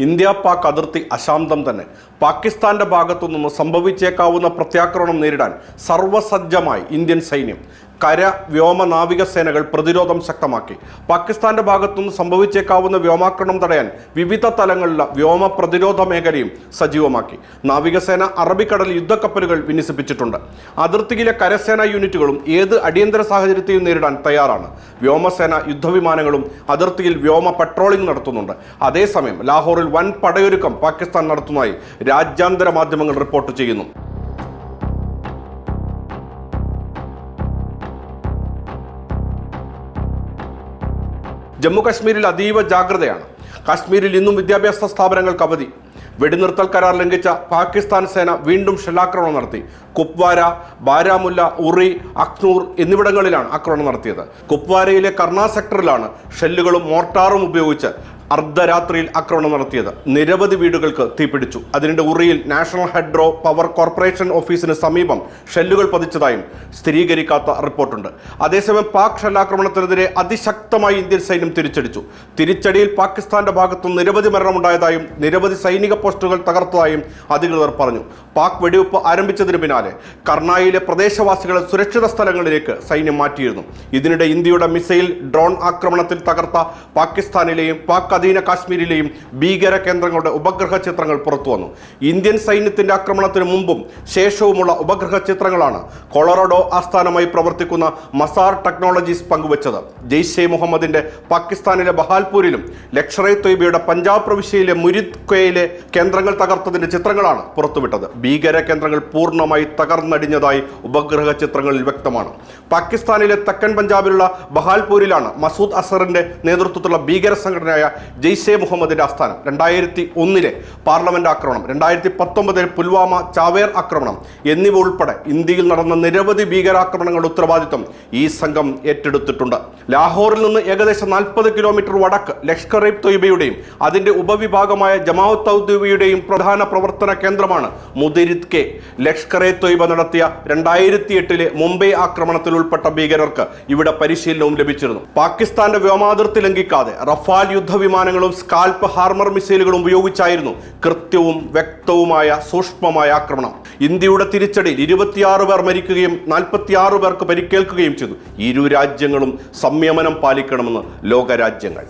India Pak അതിർത്തി അശാന്തം തന്നെ. പാകിസ്ഥാന്റെ ഭാഗത്തു നിന്ന് സംഭവിച്ചേക്കാവുന്ന പ്രത്യാക്രമണം നേരിടാൻ സർവസജ്ജമായി ഇന്ത്യൻ സൈന്യം. കര വ്യോമ നാവിക സേനകൾ പ്രതിരോധം ശക്തമാക്കി. പാകിസ്ഥാന്റെ ഭാഗത്തുനിന്ന് സംഭവിച്ചേക്കാവുന്ന വ്യോമാക്രമണം തടയാൻ വിവിധ തലങ്ങളിലെ വ്യോമ പ്രതിരോധ മേഖലയും സജീവമാക്കി. നാവികസേന അറബിക്കടൽ യുദ്ധക്കപ്പലുകൾ വിന്യസിപ്പിച്ചിട്ടുണ്ട്. അതിർത്തിയിലെ കരസേനാ യൂണിറ്റുകളും ഏത് അടിയന്തര സാഹചര്യത്തെയും നേരിടാൻ തയ്യാറാണ്. വ്യോമസേന യുദ്ധവിമാനങ്ങളും അതിർത്തിയിൽ വ്യോമ പട്രോളിംഗ് നടത്തുന്നുണ്ട്. അതേസമയം ലാഹോറിൽ വൻ പടയൊരുക്കം പാകിസ്ഥാൻ നടത്തുന്നതായി രാജ്യാന്തര മാധ്യമങ്ങൾ റിപ്പോർട്ട് ചെയ്യുന്നു. ജമ്മു കാശ്മീരിൽ അതീവ ജാഗ്രതയാണ്. കാശ്മീരിൽ ഇന്നും വിദ്യാഭ്യാസ സ്ഥാപനങ്ങൾക്ക് അവധി. വെടിനിർത്തൽ കരാർ ലംഘിച്ച പാകിസ്ഥാൻ സേന വീണ്ടും ഷെല്ലാക്രമണം നടത്തി. കുപ്വാര ബാരാമുല്ല ഉറി അഖ്നൂർ എന്നിവിടങ്ങളിലാണ് ആക്രമണം നടത്തിയത്. കുപ്വാരയിലെ കർണാ സെക്ടറിലാണ് ഷെല്ലുകളും മോർട്ടാറും ഉപയോഗിച്ച് അർദ്ധരാത്രിയിൽ ആക്രമണം നടത്തിയത്. നിരവധി വീടുകൾക്ക് തീപിടിച്ചു. അതിനിടെ ഉറിയിൽ നാഷണൽ ഹൈഡ്രോ പവർ കോർപ്പറേഷൻ ഓഫീസിന് സമീപം ഷെല്ലുകൾ പതിച്ചതായും സ്ഥിരീകരിക്കാത്ത റിപ്പോർട്ടുണ്ട്. അതേസമയം പാക് ഷെല്ലാക്രമണത്തിനെതിരെ അതിശക്തമായി ഇന്ത്യൻ സൈന്യം തിരിച്ചടിച്ചു. തിരിച്ചടിയിൽ പാകിസ്ഥാന്റെ ഭാഗത്തു നിരവധി മരണമുണ്ടായതായും നിരവധി സൈനിക പോസ്റ്റുകൾ തകർത്തതായും അധികൃതർ പറഞ്ഞു. പാക് വെടിവെപ്പ് ആരംഭിച്ചതിന് പിന്നാലെ കർണായിലെ പ്രദേശവാസികളെ സുരക്ഷിത സ്ഥലങ്ങളിലേക്ക് സൈന്യം മാറ്റിയിരുന്നു. ഇതിനിടെ ഇന്ത്യയുടെ മിസൈൽ ഡ്രോൺ ആക്രമണത്തിൽ തകർത്ത പാകിസ്ഥാനിലെയും പാക് അധീന കാശ്മീരിലെയും ഭീകര കേന്ദ്രങ്ങളുടെ ഉപഗ്രഹ ചിത്രങ്ങൾ പുറത്തു വന്നു. ഇന്ത്യൻ സൈന്യത്തിന്റെ ആക്രമണത്തിന് മുമ്പും ശേഷവുമുള്ള ഉപഗ്രഹ ചിത്രങ്ങളാണ് കൊളറഡോ ആസ്ഥാനമായി പ്രവർത്തിക്കുന്ന മസാർ ടെക്നോളജീസ് പങ്കുവച്ചത്. ജെയ്ഷെ മുഹമ്മദിന്റെ പാകിസ്ഥാനിലെ ബഹാൽപൂരിലും ലക്ഷറെ തൊയ്ബയുടെ പഞ്ചാബ് പ്രവിശ്യയിലെ മുരിദ്കയിലെ കേന്ദ്രങ്ങൾ തകർത്തതിന്റെ ചിത്രങ്ങളാണ് പുറത്തുവിട്ടത്. ഭീകര കേന്ദ്രങ്ങൾ പൂർണമായി തകർന്നടിഞ്ഞതായി ഉപഗ്രഹ ചിത്രങ്ങളിൽ വ്യക്തമാണ്. പാകിസ്ഥാനിലെ തെക്കൻ പഞ്ചാബിലുള്ള ബഹാൽപൂരിലാണ് മസൂദ് അസറിന്റെ നേതൃത്വത്തിലുള്ള ഭീകര സംഘടനയായ ജെയ്ഷെ മുഹമ്മദിന്റെ ആസ്ഥാനം. രണ്ടായിരത്തി ഒന്നിലെ പാർലമെന്റ് ആക്രമണം രണ്ടായിരത്തി പത്തൊമ്പതിലെ പുൽവാമ ചാവേർ ആക്രമണം എന്നിവ ഉൾപ്പെടെ ഇന്ത്യയിൽ നടന്ന നിരവധി ഭീകരാക്രമണങ്ങളുടെ ഉത്തരവാദിത്വം ഈ സംഘം ഏറ്റെടുത്തിട്ടുണ്ട്. ലാഹോറിൽ നിന്ന് ഏകദേശം നാൽപ്പത് കിലോമീറ്റർ വടക്ക് ലഷ്കർ ഇ തൊയ്ബയുടെയും അതിന്റെ ഉപവിഭാഗമായ ജമാഅത്ത് ഔദ്യോഗിയുടെയും പ്രധാന പ്രവർത്തന കേന്ദ്രമാണ് മുദിരിത് കെ. ലഷ്കർ എ തൊയ്ബ നടത്തിയ രണ്ടായിരത്തി എട്ടിലെ മുംബൈ ആക്രമണത്തിൽ ഉൾപ്പെട്ട ഭീകരർക്ക് ഇവിടെ പരിശീലനവും ലഭിച്ചിരുന്നു. പാകിസ്ഥാന്റെ വ്യോമാതിർത്തി ലംഘിക്കാതെ റഫാൽ യുദ്ധവിമാനങ്ങളും സ്കാൽപ്പ് ഹാർമർ മിസൈലുകളും ഉപയോഗിച്ചായിരുന്നു കൃത്യവും വ്യക്തവുമായ സൂക്ഷ്മമായ ആക്രമണം. ഇന്ത്യയുടെ തിരിച്ചടിയിൽ ഇരുപത്തിയാറ് പേർ മരിക്കുകയും നാൽപ്പത്തിയാറ് പേർക്ക് പരിക്കേൽക്കുകയും ചെയ്തു. ഇരു രാജ്യങ്ങളും സംയമനം പാലിക്കണമെന്ന് ലോകരാജ്യങ്ങൾ.